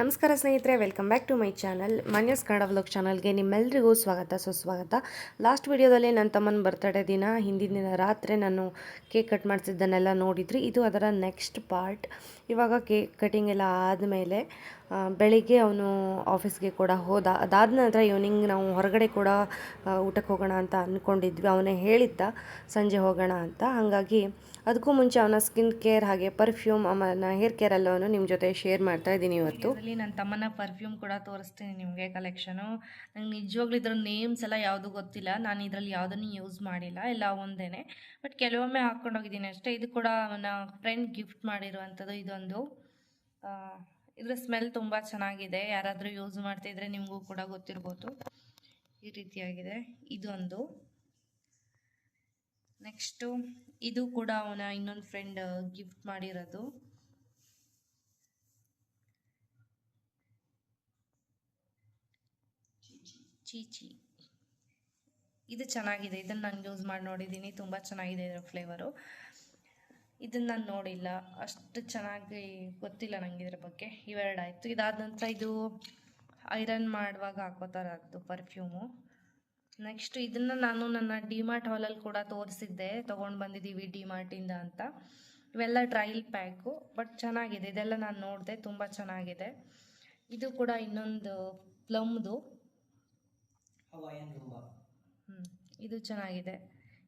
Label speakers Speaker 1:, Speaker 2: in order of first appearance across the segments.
Speaker 1: ನಮಸ್ಕಾರ ಸ್ನೇಹಿತರೆ welcome back to my channel Manyas Kannada vlog ಚಾನಲ್ಗೆ ನಿಮ್ಮೆಲ್ಲರಿಗೂ ಸ್ವಾಗತ, ಸುಸ್ವಾಗತ. ಲಾಸ್ಟ್ ವಿಡಿಯೋದಲ್ಲಿ ನನ್ನ ತಮ್ಮನ ಬರ್ತಡೇ ದಿನ, ಹಿಂದಿನ ದಿನ ರಾತ್ರಿ ನಾನು ಕೇಕ್ ಕಟ್ ಮಾಡಿಸಿದ್ದನ್ನೆಲ್ಲ ನೋಡಿದ್ರಿ. ಇದು ಅದರ ನೆಕ್ಸ್ಟ್ ಪಾರ್ಟ್ ಇವಾಗ ಕೇಕ್ ಕಟಿಂಗ್ ಎಲ್ಲ ಆದಮೇಲೆ ಬೆಳಿಗ್ಗೆ ಅವನು ಆಫೀಸ್ಗೆ ಕೂಡ ಹೋದ. ಅದಾದ ನಂತರ ಈವ್ನಿಂಗ್ ನಾವು ಹೊರಗಡೆ ಕೂಡ ಊಟಕ್ಕೆ ಹೋಗೋಣ ಅಂತ ಅಂದ್ಕೊಂಡಿದ್ವಿ ಅವನೇ ಹೇಳಿದ್ದ, ಸಂಜೆ ಹೋಗೋಣ ಅಂತ. ಹಾಗಾಗಿ ಅದಕ್ಕೂ ಮುಂಚೆ ಅವನ ಸ್ಕಿನ್ ಕೇರ್ ಹಾಗೆ ಪರ್ಫ್ಯೂಮ್ ಅವನ ಹೇರ್ ಕೇರ್ ಎಲ್ಲವನ್ನು ನಿಮ್ಮ ಜೊತೆ ಶೇರ್ ಮಾಡ್ತಾ ಇದ್ದೀನಿ ಇವತ್ತು.
Speaker 2: ಇಲ್ಲಿ ನನ್ನ ತಮ್ಮನ ಪರ್ಫ್ಯೂಮ್ ಕೂಡ ತೋರಿಸ್ತೀನಿ ನಿಮಗೆ ಕಲೆಕ್ಷನು ನಂಗೆ ನಿಜವಾಗ್ಲೂ ಇದ್ರ ನೇಮ್ಸ್ ಎಲ್ಲ ಯಾವುದು ಗೊತ್ತಿಲ್ಲ. ನಾನು ಇದರಲ್ಲಿ ಯಾವುದನ್ನು ಯೂಸ್ ಮಾಡಿಲ್ಲ. ಎಲ್ಲ ಒಂದೇ ಬಟ್ ಕೆಲವೊಮ್ಮೆ ಹಾಕ್ಕೊಂಡೋಗಿದ್ದೀನಿ ಅಷ್ಟೇ. ಇದು ಕೂಡ ಅವನ ಫ್ರೆಂಡ್ ಗಿಫ್ಟ್ ಮಾಡಿರುವಂಥದ್ದು ಇದೊಂದು. ಇದ್ರ ಸ್ಮೆಲ್ ತುಂಬ ಚೆನ್ನಾಗಿದೆ. ಯಾರಾದರೂ ಯೂಸ್ ಮಾಡ್ತಿದ್ರೆ ನಿಮಗೂ ಕೂಡ ಗೊತ್ತಿರ್ಬೋದು. ಈ ರೀತಿಯಾಗಿದೆ. ಇದೊಂದು. ನೆಕ್ಸ್ಟು ಇದು ಕೂಡ ಅವನ ಇನ್ನೊಂದು ಫ್ರೆಂಡ್ ಗಿಫ್ಟ್ ಮಾಡಿರೋದು. ಚೀಚಿ ಇದು ಚೆನ್ನಾಗಿದೆ. ಇದನ್ನು ನಾನು ಯೂಸ್ ಮಾಡಿ ನೋಡಿದ್ದೀನಿ ತುಂಬ ಚೆನ್ನಾಗಿದೆ ಇದರ ಫ್ಲೇವರು ಇದನ್ನು ನಾನು ನೋಡಿಲ್ಲ. ಅಷ್ಟು ಚೆನ್ನಾಗಿ ಗೊತ್ತಿಲ್ಲ ನನಗೆ ಇದ್ರ ಬಗ್ಗೆ. ಇವೆರಡು ಆಯಿತು. ಇದಾದ ನಂತರ ಇದು ಐರನ್ ಮಾಡುವಾಗ ಹಾಕೋತಾರದ್ದು ಪರ್ಫ್ಯೂಮು ನೆಕ್ಸ್ಟ್ ಇದನ್ನು ನಾನು ನನ್ನ ಡಿಮಾರ್ಟ್ ಹಾಲಲ್ಲಿ ಕೂಡ ತೋರಿಸಿದ್ದೆ. ತೊಗೊಂಡು ಬಂದಿದ್ದೀವಿ ಡಿಮಾರ್ಟಿಂದ ಅಂತ. ಇವೆಲ್ಲ ಟ್ರಯಲ್ ಪ್ಯಾಕು ಬಟ್ ಚೆನ್ನಾಗಿದೆ. ಇದೆಲ್ಲ ನಾನು ನೋಡಿದೆ ತುಂಬ ಚೆನ್ನಾಗಿದೆ. ಇದು ಕೂಡ ಇನ್ನೊಂದು ಪ್ಲಮ್ದು ಹ್ಞೂ ಇದು ಚೆನ್ನಾಗಿದೆ.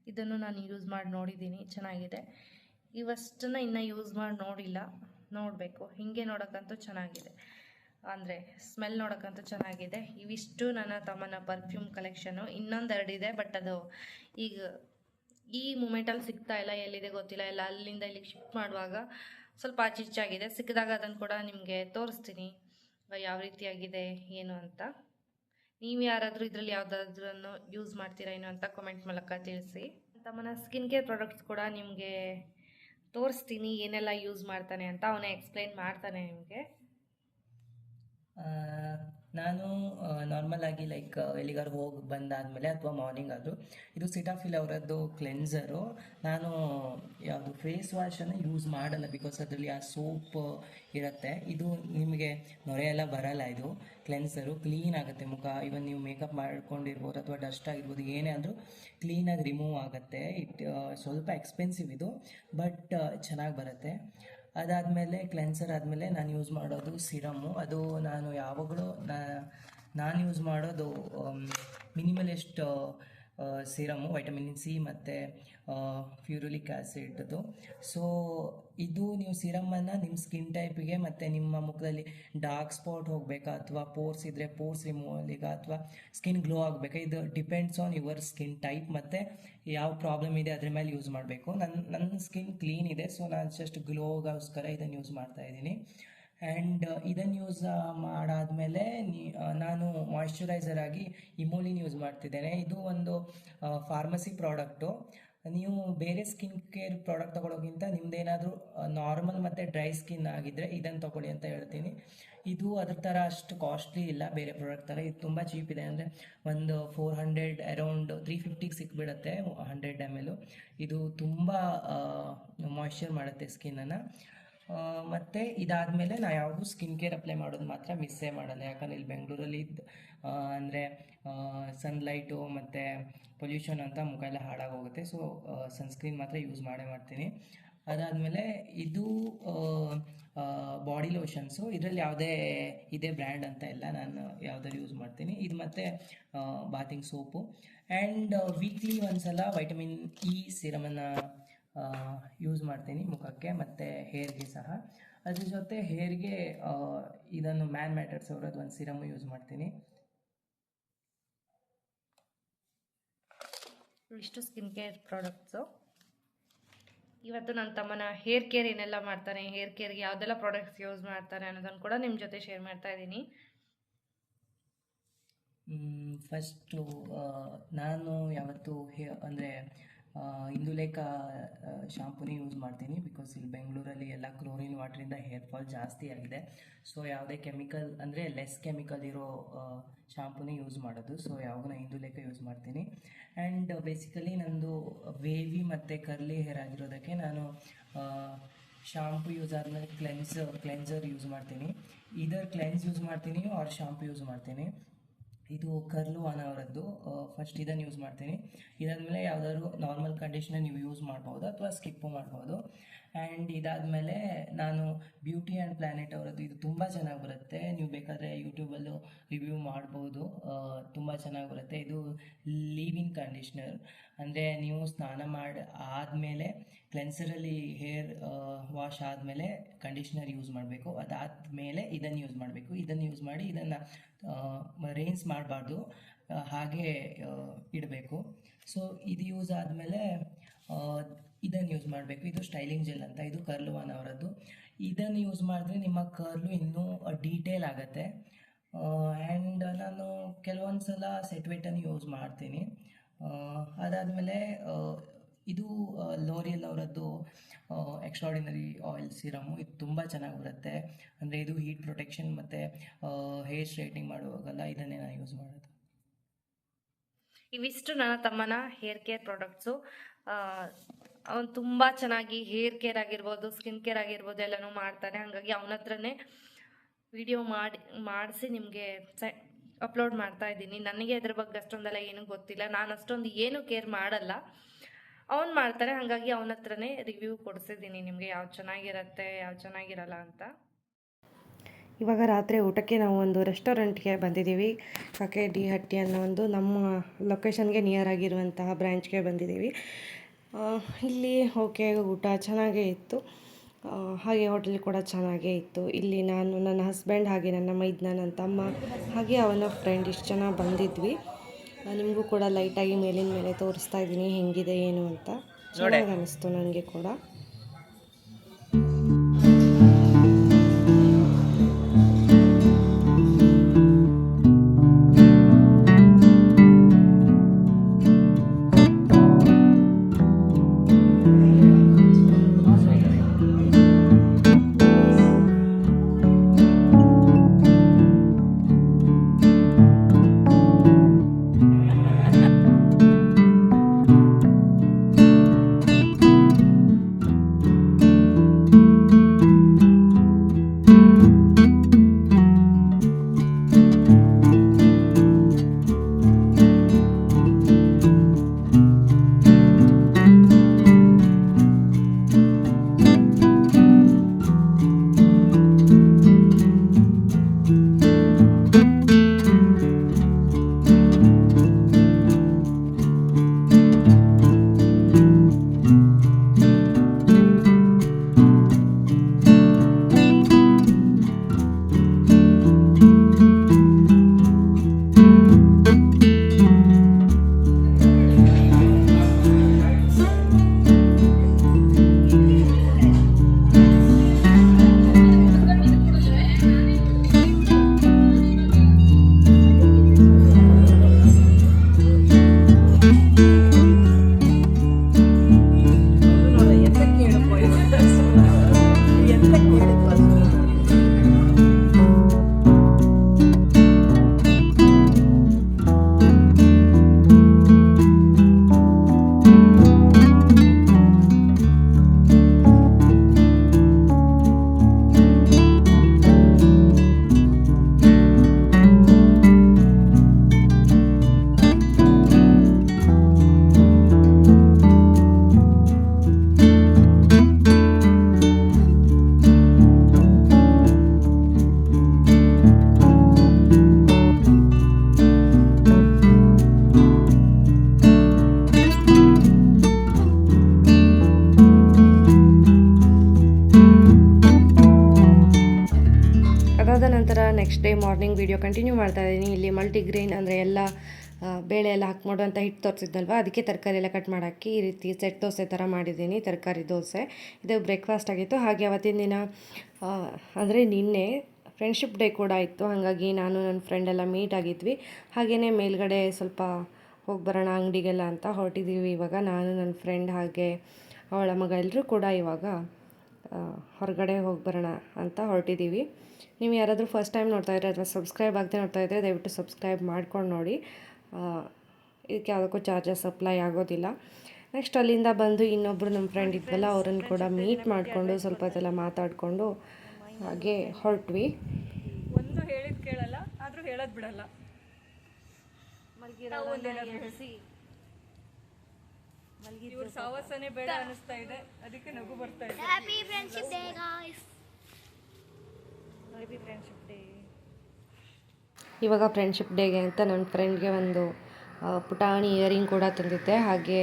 Speaker 2: ಇದನ್ನು ನಾನು ಯೂಸ್ ಮಾಡಿ ನೋಡಿದ್ದೀನಿ. ಚೆನ್ನಾಗಿದೆ. ಇವಷ್ಟನ್ನು ಇನ್ನೂ ಯೂಸ್ ಮಾಡಿ ನೋಡಿಲ್ಲ. ನೋಡಬೇಕು. ಹೀಗೆ ನೋಡೋಕ್ಕಂತೂ ಚೆನ್ನಾಗಿದೆ. ಅಂದರೆ ಸ್ಮೆಲ್ ನೋಡೋಕ್ಕಂತೂ ಚೆನ್ನಾಗಿದೆ. ಇವಿಷ್ಟು ನನ್ನ ತಮ್ಮನ ಪರ್ಫ್ಯೂಮ್ ಕಲೆಕ್ಷನು ಇನ್ನೊಂದೆರಡಿದೆ ಬಟ್ ಅದು ಈಗ ಈ ಮೂಮೆಂಟಲ್ಲಿ ಸಿಗ್ತಾ ಇಲ್ಲ, ಎಲ್ಲಿದೆ ಗೊತ್ತಿಲ್ಲ. ಎಲ್ಲ ಅಲ್ಲಿಂದ ಇಲ್ಲಿಗೆ ಶಿಫ್ಟ್ ಮಾಡುವಾಗ ಸ್ವಲ್ಪ ಆಚಿಚ್ಚಾಗಿದೆ ಸಿಕ್ಕಿದಾಗ ಅದನ್ನು ಕೂಡ ನಿಮಗೆ ತೋರಿಸ್ತೀನಿ. ಯಾವ ರೀತಿಯಾಗಿದೆ, ಏನು ಅಂತ. ನೀವು ಯಾರಾದರೂ ಇದರಲ್ಲಿ ಯಾವುದಾದ್ರೂ ಯೂಸ್ ಮಾಡ್ತೀರಾ, ಏನು ಅಂತ ಕಮೆಂಟ್ ಮೂಲಕ ತಿಳಿಸಿ. ತಮ್ಮನ ಸ್ಕಿನ್ ಕೇರ್ ಪ್ರಾಡಕ್ಟ್ಸ್ ಕೂಡ ನಿಮಗೆ ತೋರಿಸ್ತೀನಿ ಏನೆಲ್ಲ ಯೂಸ್ ಮಾಡ್ತಾನೆ ಅಂತ ಅವನೇ ಎಕ್ಸ್ಪ್ಲೈನ್ ಮಾಡ್ತಾನೆ ನಿಮಗೆ.
Speaker 3: ನಾನು ನಾರ್ಮಲ್ ಆಗಿ ಲೈಕ್ ಎಲ್ಲಿಗಾರು ಹೋಗಿ ಬಂದಾದಮೇಲೆ ಅಥವಾ ಮಾರ್ನಿಂಗ್ ಆದರೂ, ಇದು ಸಿಟಾಫಿಲ್ ಅವರದ್ದು ಕ್ಲೆನ್ಸರು ನಾನು ಯಾವುದು ಫೇಸ್ ವಾಶನ್ನು ಯೂಸ್ ಮಾಡಲ್ಲ ಬಿಕಾಸ್ ಅದರಲ್ಲಿ ಆ ಸೋಪ್ ಇರುತ್ತೆ. ಇದು ನಿಮಗೆ ನೊರೆ ಎಲ್ಲ ಬರಲ್ಲ ಇದು. ಕ್ಲೆನ್ಸರು ಕ್ಲೀನ್ ಆಗುತ್ತೆ ಮುಖ. ಇವನ್ ನೀವು ಮೇಕಪ್ ಮಾಡ್ಕೊಂಡಿರ್ಬೋದು ಅಥವಾ ಡಸ್ಟ್ ಆಗಿರ್ಬೋದು, ಏನೇ ಆದರೂ ಕ್ಲೀನಾಗಿ ರಿಮೂವ್ ಆಗುತ್ತೆ. ಇಟ್ ಸ್ವಲ್ಪ ಎಕ್ಸ್ಪೆನ್ಸಿವ್ ಇದು ಬಟ್ ಚೆನ್ನಾಗಿ ಬರುತ್ತೆ. ಅದಾದಮೇಲೆ ಕ್ಲೆನ್ಸರ್ ಆದಮೇಲೆ ನಾನು ಯೂಸ್ ಮಾಡೋದು ಸಿರಮ್ಮು ಅದು ನಾನು ಯಾವಾಗಲೂ ನಾನು ಯೂಸ್ ಮಾಡೋದು ಮಿನಿಮಲಿಸ್ಟ್ ಸಿರಮ್ಮು ವೈಟಮಿನ್ ಸಿ ಮತ್ತು ಫ್ಯೂರುಲಿಕ್ ಆ್ಯಸಿಡ್ದು ಸೊ ಇದು ನೀವು ಸಿರಮನ್ನು ನಿಮ್ಮ ಸ್ಕಿನ್ ಟೈಪಿಗೆ ಮತ್ತು ನಿಮ್ಮ ಮುಖದಲ್ಲಿ ಡಾರ್ಕ್ ಸ್ಪಾಟ್ ಹೋಗಬೇಕಾ ಅಥವಾ ಪೋರ್ಸ್ ಇದ್ದರೆ ಪೋರ್ಸ್ ರಿಮೂವಲಿಗೆ ಅಥವಾ ಸ್ಕಿನ್ ಗ್ಲೋ ಆಗಬೇಕಾ? ಇದು depends on your skin type ಮತ್ತು ಯಾವ ಪ್ರಾಬ್ಲಮ್ ಇದೆ ಅದ್ರ ಮೇಲೆ ಯೂಸ್ ಮಾಡಬೇಕು. ನನ್ನ ನನ್ನ ಸ್ಕಿನ್ ಕ್ಲೀನ್ ಇದೆ ಸೊ ನಾನು ಜಸ್ಟ್ ಗ್ಲೋಗೋಸ್ಕರ ಇದನ್ನು ಯೂಸ್ ಮಾಡ್ತಾ ಇದ್ದೀನಿ. ಆ್ಯಂಡ್ ಇದನ್ನು ಯೂಸ್ ಮಾಡಾದಮೇಲೆ ನಾನು ಮಾಯಿಶ್ಚರೈಸರ್ ಆಗಿ ಇಮೋಲಿನ್ ಯೂಸ್ ಮಾಡ್ತಿದ್ದೇನೆ. ಇದು ಒಂದು ಫಾರ್ಮಸಿ ಪ್ರಾಡಕ್ಟು ನೀವು ಬೇರೆ ಸ್ಕಿನ್ ಕೇರ್ ಪ್ರಾಡಕ್ಟ್ ತಗೊಳ್ಳೋಕ್ಕಿಂತ ನಿಮ್ಮದೇನಾದರೂ ನಾರ್ಮಲ್ ಮತ್ತು ಡ್ರೈ ಸ್ಕಿನ್ ಆಗಿದ್ದರೆ ಇದನ್ನು ತಗೊಳ್ಳಿ ಅಂತ ಹೇಳ್ತೀನಿ. ಇದು ಅದ್ರ ಥರ ಅಷ್ಟು ಕಾಸ್ಟ್ಲಿ ಇಲ್ಲ, ಬೇರೆ ಪ್ರಾಡಕ್ಟ್ ಥರ ಇದು ತುಂಬ ಚೀಪ್ ಇದೆ. ಅಂದರೆ ಒಂದು ಫೋರ್ ಹಂಡ್ರೆಡ್ ಅರೌಂಡ್ ತ್ರೀ ಫಿಫ್ಟಿಗೆ ಸಿಕ್ಬಿಡತ್ತೆ, ಹಂಡ್ರೆಡ್ ಎಂ ಎಲು ಇದು ತುಂಬ ಮಾಯ್ಶ್ಚರ್ ಮಾಡುತ್ತೆ ಸ್ಕಿನ್ನನ್ನು ಮತ್ತು ಇದಾದಮೇಲೆ ನಾ ಯಾವುದು ಸ್ಕಿನ್ ಕೇರ್ ಅಪ್ಲೈ ಮಾಡೋದು ಮಾತ್ರ ಮಿಸ್ಸೇ ಮಾಡಲ್ಲ. ಯಾಕಂದ್ರೆ ಇಲ್ಲಿ ಬೆಂಗಳೂರಲ್ಲಿ ಅಂದರೆ ಸನ್ಲೈಟು ಮತ್ತು ಪೊಲ್ಯೂಷನ್ ಅಂತ ಮುಖ ಎಲ್ಲ ಹಾಳಾಗೋಗುತ್ತೆ. ಸೊ ಸನ್ಸ್ಕ್ರೀನ್ ಮಾತ್ರ ಯೂಸ್ ಮಾಡೇ ಮಾಡ್ತೀನಿ. ಅದಾದಮೇಲೆ ಇದು ಬಾಡಿ ಲೋಷನ್ಸು ಇದರಲ್ಲಿ ಯಾವುದೇ ಇದೇ ಬ್ರ್ಯಾಂಡ್ ಅಂತ ಇಲ್ಲ ನಾನು ಯಾವುದಾದ್ರು ಯೂಸ್ ಮಾಡ್ತೀನಿ. ಇದು ಮತ್ತು ಬಾತಿಂಗ್ ಸೋಪು ಆ್ಯಂಡ್ ವೀಕ್ಲಿ ಒಂದ್ಸಲ ವೈಟಮಿನ್ ಇ ಸಿರಮನ್ನು ಯೂಸ್ ಮಾಡ್ತೀನಿ ಮುಖಕ್ಕೆ ಮತ್ತು ಹೇರ್ಗೆ ಸಹ. ಅದ್ರ ಜೊತೆ ಹೇರ್ಗೆ ಇದನ್ನು ಮ್ಯಾನ್ ಮ್ಯಾಟರ್ಸ್ ಅವರದ್ದು ಒಂದು ಸಿರಮ್ ಯೂಸ್ ಮಾಡ್ತೀನಿ.
Speaker 2: ಇಷ್ಟು ಸ್ಕಿನ್ ಕೇರ್ ಪ್ರಾಡಕ್ಟ್ಸು ಇವತ್ತು ನನ್ನ ತಮ್ಮನ ಹೇರ್ ಕೇರ್ ಏನೆಲ್ಲ ಮಾಡ್ತಾನೆ ಹೇರ್ ಕೇರ್ಗೆ ಯಾವುದೆಲ್ಲ ಪ್ರಾಡಕ್ಟ್ಸ್ ಯೂಸ್ ಮಾಡ್ತಾನೆ ಅನ್ನೋದನ್ನು ಕೂಡ ನಿಮ್ಮ ಜೊತೆ ಶೇರ್ ಮಾಡ್ತಾ ಇದ್ದೀನಿ.
Speaker 3: ಫಸ್ಟು ನಾನು ಯಾವತ್ತು ಹೇ ಅಂದರೆ ಇಂದುಲೇಖ ಶಾಂಪೂನೇ ಯೂಸ್ ಮಾಡ್ತೀನಿ ಬಿಕಾಸ್ ಇಲ್ಲಿ ಬೆಂಗಳೂರಲ್ಲಿ ಎಲ್ಲ ಕ್ಲೋರಿನ್ ವಾಟ್ರಿಂದ ಹೇರ್ ಫಾಲ್ ಜಾಸ್ತಿ ಆಗಿದೆ. ಸೊ ಯಾವುದೇ ಕೆಮಿಕಲ್ ಅಂದರೆ ಲೆಸ್ ಕೆಮಿಕಲ್ ಇರೋ ಶಾಂಪೂನೇ ಯೂಸ್ ಮಾಡೋದು. ಸೊ ಯಾವಾಗ ನಾನು ಯೂಸ್ ಮಾಡ್ತೀನಿ. ಆ್ಯಂಡ್ ಬೇಸಿಕಲಿ ನಂದು ವೇವಿ ಮತ್ತು ಕರ್ಲಿ ಹೇರ್ ಆಗಿರೋದಕ್ಕೆ ನಾನು ಶಾಂಪು ಯೂಸ್ ಆದಮೇಲೆ ಕ್ಲೆನ್ಸರ್ ಕ್ಲೆನ್ಸರ್ ಯೂಸ್ ಮಾಡ್ತೀನಿ. ಇದರ್ ಕ್ಲೆನ್ಸ್ ಯೂಸ್ ಮಾಡ್ತೀನಿ ಆರ್ ಶಾಂಪು ಯೂಸ್ ಮಾಡ್ತೀನಿ. ಇದು ಕರ್ಲು ಆನ್ ಅವರದ್ದು ಫಸ್ಟ್ ಇದನ್ನು ಯೂಸ್ ಮಾಡ್ತೀನಿ. ಇದಾದಮೇಲೆ ಯಾವುದಾದ್ರು ನಾರ್ಮಲ್ ಕಂಡೀಷನರ್ ನೀವು ಯೂಸ್ ಮಾಡ್ಬೋದು ಅಥವಾ ಸ್ಕಿಪ್ಪು ಮಾಡ್ಬೋದು. ಆ್ಯಂಡ್ ಇದಾದಮೇಲೆ ನಾನು ಬ್ಯೂಟಿ ಆ್ಯಂಡ್ ಪ್ಲ್ಯಾನೆಟ್ ಅವರದ್ದು ಇದು ತುಂಬ ಚೆನ್ನಾಗಿ ಬರುತ್ತೆ. ನೀವು ಬೇಕಾದರೆ ಯೂಟ್ಯೂಬಲ್ಲೂ ರಿವ್ಯೂ ಮಾಡ್ಬೋದು. ತುಂಬ ಚೆನ್ನಾಗಿ ಬರುತ್ತೆ. ಇದು ಲೀವಿಂಗ್ ಕಂಡೀಷ್ನರ್ ಅಂದರೆ ನೀವು ಸ್ನಾನ ಮಾಡಿ, ಆದಮೇಲೆ ಕ್ಲೆನ್ಸರಲ್ಲಿ ಹೇರ್ ವಾಶ್ ಆದಮೇಲೆ ಕಂಡೀಷ್ನರ್ ಯೂಸ್ ಮಾಡಬೇಕು. ಅದಾದಮೇಲೆ ಇದನ್ನು ಯೂಸ್ ಮಾಡಬೇಕು. ಇದನ್ನು ಯೂಸ್ ಮಾಡಿ ಇದನ್ನು ರೇನ್ಸ್ ಮಾಡಬಾರ್ದು. ಹಾಗೆ ಇಡಬೇಕು. ಸೊ ಇದು ಯೂಸ್ ಆದಮೇಲೆ ಇದನ್ನು ಯೂಸ್ ಮಾಡಬೇಕು. ಇದು ಸ್ಟೈಲಿಂಗ್ ಜೆಲ್ ಅಂತ, ಇದು ಕರ್ಲು ಒನ್ ಅವರದ್ದು. ಇದನ್ನು ಯೂಸ್ ಮಾಡಿದ್ರೆ ನಿಮ್ಮ ಕರ್ಲು ಇನ್ನೂ ಡೀಟೇಲ್ ಆಗುತ್ತೆ. ಆ್ಯಂಡ್ ನಾನು ಕೆಲವೊಂದು ಸಲ ಸೆಟ್ವೆಟನ್ನು ಯೂಸ್ ಮಾಡ್ತೀನಿ. ಅದಾದಮೇಲೆ ಇದು ಲೋರಿಯಲ್ ಅವರದ್ದು ಎಕ್ಸ್ಟ್ರಾಡಿನರಿ ಆಯಿಲ್ ಸಿರಮು ಇದು ತುಂಬ ಚೆನ್ನಾಗಿ ಬರುತ್ತೆ. ಅಂದರೆ ಇದು ಹೀಟ್ ಪ್ರೊಟೆಕ್ಷನ್ ಮತ್ತು ಹೇರ್ ಸ್ಟ್ರೈಟ್ನಿಂಗ್ ಮಾಡುವಾಗಲ್ಲ, ಇದನ್ನೇ ನಾನು ಯೂಸ್ ಮಾಡೋದು.
Speaker 2: ಇವಿಷ್ಟು ನನ್ನ ತಮ್ಮನ ಹೇರ್ ಕೇರ್ ಪ್ರಾಡಕ್ಟ್ಸು ಅವನು ತುಂಬ ಚೆನ್ನಾಗಿ ಹೇರ್ ಕೇರ್ ಆಗಿರ್ಬೋದು ಸ್ಕಿನ್ ಕೇರ್ ಆಗಿರ್ಬೋದು ಎಲ್ಲನೂ ಮಾಡ್ತಾನೆ. ಹಾಗಾಗಿ ಅವನ ಹತ್ರನೇ ವಿಡಿಯೋ ಮಾಡಿ, ಮಾಡಿಸಿ ನಿಮಗೆ ಅಪ್ಲೋಡ್ ಮಾಡ್ತಾ ಇದ್ದೀನಿ. ನನಗೆ ಅದ್ರ ಬಗ್ಗೆ ಅಷ್ಟೊಂದೆಲ್ಲ ಏನೂ ಗೊತ್ತಿಲ್ಲ. ನಾನು ಅಷ್ಟೊಂದು ಏನೂ ಕೇರ್ ಮಾಡಲ್ಲ. ಅವ್ನು ಮಾಡ್ತಾರೆ ಹಾಗಾಗಿ ಅವನ ಹತ್ರನೇ ರಿವ್ಯೂ ಕೊಡಿಸಿದ್ದೀನಿ ನಿಮಗೆ. ಯಾವ್ದು ಚೆನ್ನಾಗಿರತ್ತೆ ಯಾವ್ದು ಚೆನ್ನಾಗಿರಲ್ಲ ಅಂತ.
Speaker 1: ಇವಾಗ ರಾತ್ರಿ ಊಟಕ್ಕೆ ನಾವು ಒಂದು ರೆಸ್ಟೋರೆಂಟ್ಗೆ ಬಂದಿದ್ದೀವಿ. ಕಕೆ ಡಿ ಹಟ್ಟಿ ಅನ್ನೋ ಒಂದು ನಮ್ಮ ಲೊಕೇಶನ್ಗೆ ನಿಯರ್ ಆಗಿರುವಂತಹ ಬ್ರ್ಯಾಂಚ್ಗೆ ಬಂದಿದ್ದೀವಿ. ಇಲ್ಲಿ ಓಕೆ ಊಟ ಚೆನ್ನಾಗೇ ಇತ್ತು. ಹಾಗೆ ಹೋಟೆಲ್ ಕೂಡ ಚೆನ್ನಾಗೇ ಇತ್ತು. ಇಲ್ಲಿ ನಾನು ನನ್ನ ಹಸ್ಬೆಂಡ್ ಹಾಗೆ ನನ್ನ ಮೈದ್ನ ನನ್ನ ತಮ್ಮ ಹಾಗೆ ಅವನ ಫ್ರೆಂಡ್ ಇಷ್ಟು ಜನ ಬಂದಿದ್ವಿ. ನಿಮಗೂ ಕೂಡ ಲೈಟಾಗಿ ಮೇಲಿನ ಮೇಲೆ ತೋರಿಸ್ತಾ ಇದ್ದೀನಿ ಹೆಂಗಿದೆ ಏನು ಅಂತ. ಚೆನ್ನಾಗಿ ಅನ್ನಿಸ್ತು ನನಗೆ ಕೂಡ. ನಂತರ next day morning video continue ಮಾಡ್ತಾ ಇದ್ದೀನಿ. ಇಲ್ಲಿ ಮಲ್ಟಿಗ್ರೇನ್ ಅಂದರೆ ಎಲ್ಲ ಬೇಳೆ ಎಲ್ಲ ಹಾಕಿ ಮಾಡುವಂಥ ಹಿಟ್ಟು ತೋರಿಸಿದ್ನಲ್ವ? ಅದಕ್ಕೆ ತರಕಾರಿ ಎಲ್ಲ ಕಟ್ ಮಾಡಾಕಿ ಈ ರೀತಿ ಸೆಟ್ ದೋಸೆ ಥರ ಮಾಡಿದ್ದೀನಿ, ತರಕಾರಿ ದೋಸೆ. ಇದು ಬ್ರೇಕ್ಫಾಸ್ಟ್ ಆಗಿತ್ತು. ಹಾಗೆ ಅವತ್ತಿನ ದಿನ ಅಂದರೆ ನಿನ್ನೆ ಫ್ರೆಂಡ್ಶಿಪ್ ಡೇ ಕೂಡ ಇತ್ತು. ಹಾಗಾಗಿ ನಾನು, ನನ್ನ ಫ್ರೆಂಡ್ ಎಲ್ಲ ಮೀಟ್ ಆಗಿದ್ವಿ. ಹಾಗೆಯೇ ಮೇಲ್ಗಡೆ ಸ್ವಲ್ಪ ಹೋಗಿ ಬರೋಣ ಅಂಗಡಿಗೆಲ್ಲ ಅಂತ ಹೊರಟಿದ್ದೀವಿ ಇವಾಗ. ನಾನು, ನನ್ನ ಫ್ರೆಂಡ್ ಹಾಗೆ ಅವಳ ಮಗ ಎಲ್ಲರೂ ಕೂಡ ಇವಾಗ ಹೊರಗಡೆ ಹೋಗಿ ಬರೋಣ ಅಂತ ಹೊರಟಿದ್ದೀವಿ. ನೀವು ಯಾರಾದರೂ ಫಸ್ಟ್ ಟೈಮ್ ನೋಡ್ತಾ ಇದ್ರೆ ಅಥವಾ ಸಬ್ಸ್ಕ್ರೈಬ್ ಆಗದೆ ನೋಡ್ತಾ ಇದ್ದರೆ ದಯವಿಟ್ಟು ಸಬ್ಸ್ಕ್ರೈಬ್ ಮಾಡ್ಕೊಂಡು ನೋಡಿ. ಇದಕ್ಕೆ ಯಾವುದಕ್ಕೂ ಚಾರ್ಜಸ್ ಅಪ್ಲೈ ಆಗೋದಿಲ್ಲ. ನೆಕ್ಸ್ಟ್ ಅಲ್ಲಿಂದ ಬಂದು ಇನ್ನೊಬ್ಬರು ನಮ್ಮ ಫ್ರೆಂಡ್ ಇದ್ವಲ್ಲ ಅವ್ರನ್ನ ಕೂಡ ಮೀಟ್ ಮಾಡಿಕೊಂಡು ಸ್ವಲ್ಪ ಹೊತ್ತೆಲ್ಲ ಮಾತಾಡಿಕೊಂಡು ಹಾಗೆ ಹೊರಟ್ವಿ.
Speaker 4: ಒಂದು ಹೇಳಿದ್ ಕೇಳಲ್ಲ ಆದರೂ ಹೇಳೋದು ಬಿಡಲ್ಲ. ಇವ್ರ ಸಾವಾಸನೆ ಬೇಡ ಅನಿಸ್ತಾ ಇದೆ. ಅದಕ್ಕೆ ನಗು ಬರ್ತಾ ಇದೆ.
Speaker 5: Happy friendship day guys
Speaker 4: happy friendship day
Speaker 1: ಇವಾಗ ಫ್ರೆಂಡ್ಶಿಪ್ ಡೇಗೆ ಅಂತ ನನ್ನ ಫ್ರೆಂಡ್ಗೆ ಒಂದು ಪುಟಾಣಿ ಇಯರಿಂಗ್ ಕೂಡ ತಂದಿದ್ದೆ. ಹಾಗೆ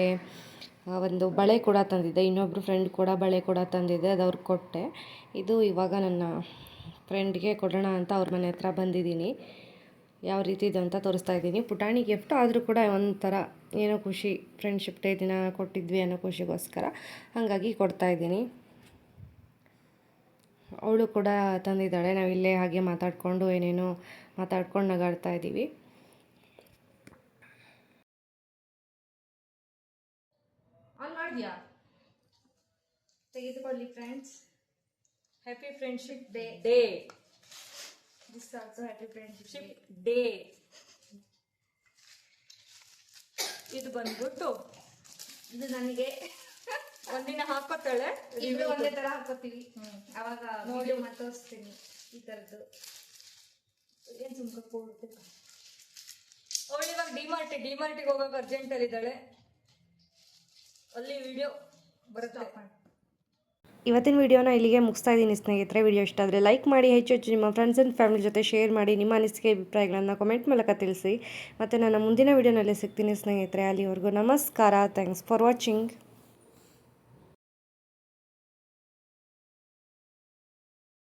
Speaker 1: ಒಂದು ಬಳೆ ಕೂಡ ತಂದಿದ್ದೆ. ಇನ್ನೊಬ್ಬರು ಫ್ರೆಂಡ್ ಕೂಡ ಬಳೆ ಕೂಡ ತಂದಿದ್ದೆ. ಅದು ಅವ್ರಿಗೆ ಕೊಟ್ಟೆ. ಇದು ಇವಾಗ ನನ್ನ ಫ್ರೆಂಡ್ಗೆ ಕೊಡೋಣ ಅಂತ ಅವ್ರ ಮನೆ ಹತ್ರ ಬಂದಿದ್ದೀನಿ. ಯಾವ ರೀತಿ ಇದೆ ಅಂತ ತೋರಿಸ್ತಾ ಇದ್ದೀನಿ. ಪುಟಾಣಿ ಗಿಫ್ಟ್ ಆದರೂ ಕೂಡ ಒಂಥರ ಏನೋ ಖುಷಿ ಫ್ರೆಂಡ್ಶಿಪ್ ಡೇ ದಿನ ಕೊಟ್ಟಿದ್ವಿ ಅನ್ನೋ ಖುಷಿಗೋಸ್ಕರ ಹಾಗಾಗಿ ಕೊಡ್ತಾ ಇದ್ದೀನಿ. ಅವಳು ಕೂಡ ತಂದಿದ್ದಾಳೆ. ನಾವಿಲ್ಲೇ ಹಾಗೆ ಮಾತಾಡಿಕೊಂಡು ಏನೇನೋ ಮಾತಾಡ್ಕೊಂಡು ನಗಾಡ್ತಾ ಇದ್ದೀವಿ.
Speaker 2: ತೆಗೆದುಕೊಳ್ಳಿ friends
Speaker 4: happy friendship day day
Speaker 2: this happy friendship
Speaker 4: day ಇದು ಬಂದ್ಬಿಟ್ಟು
Speaker 2: ಇದು ನನಗೆ.
Speaker 4: ಒಂದಿನ ಹಾಕೋತಾಳೆ
Speaker 2: ಇಬ್ರು ಒಂದೇ ತರ ಹಾಕೋತೀವಿ. ಅವಾಗ ವಿಡಿಯೋ ಮತ್ತೆ ತೋರಿಸ್ತೀನಿ ಈ ತರದ್ದು. ಏನ್ ಸುಮ್ಕ ಕೊಡ್ಬೇಕು
Speaker 4: ಅವಳು ಇವಾಗ ಡಿಮಾರ್ಟ್ ಡಿಮಾರ್ಟಿಗೆ ಹೋಗೋಕೆ ಅರ್ಜೆಂಟ್ ಅಲ್ಲಿ ಇದ್ದಾಳೆ. ಅಲ್ಲಿ ವಿಡಿಯೋ ಬರುತ್ತೆ.
Speaker 1: ಇವತ್ತಿನ ವಿಡಿಯೋನ ಇಲ್ಲಿಗೆ ಮುಗಿಸ್ತಾ ಇದ್ದೀನಿ ಸ್ನೇಹಿತರೆ. ವಿಡಿಯೋ ಇಷ್ಟ ಆದರೆ ಲೈಕ್ ಮಾಡಿ, ಹೆಚ್ಚು ಹೆಚ್ಚು ನಿಮ್ಮ ಫ್ರೆಂಡ್ಸ್ ಆ್ಯಂಡ್ ಫ್ಯಾಮಿಲಿ ಜೊತೆ ಶೇರ್ ಮಾಡಿ, ನಿಮ್ಮ ಅನಿಸಿಕೆ, ಅಭಿಪ್ರಾಯಗಳನ್ನು ಕಮೆಂಟ್ ಮೂಲಕ ತಿಳಿಸಿ. ಮತ್ತು ನನ್ನ ಮುಂದಿನ ವಿಡಿಯೋನಲ್ಲಿ ಸಿಗ್ತೀನಿ ಸ್ನೇಹಿತರೆ. ಅಲ್ಲಿವರೆಗೂ ನಮಸ್ಕಾರ. Thanks for watching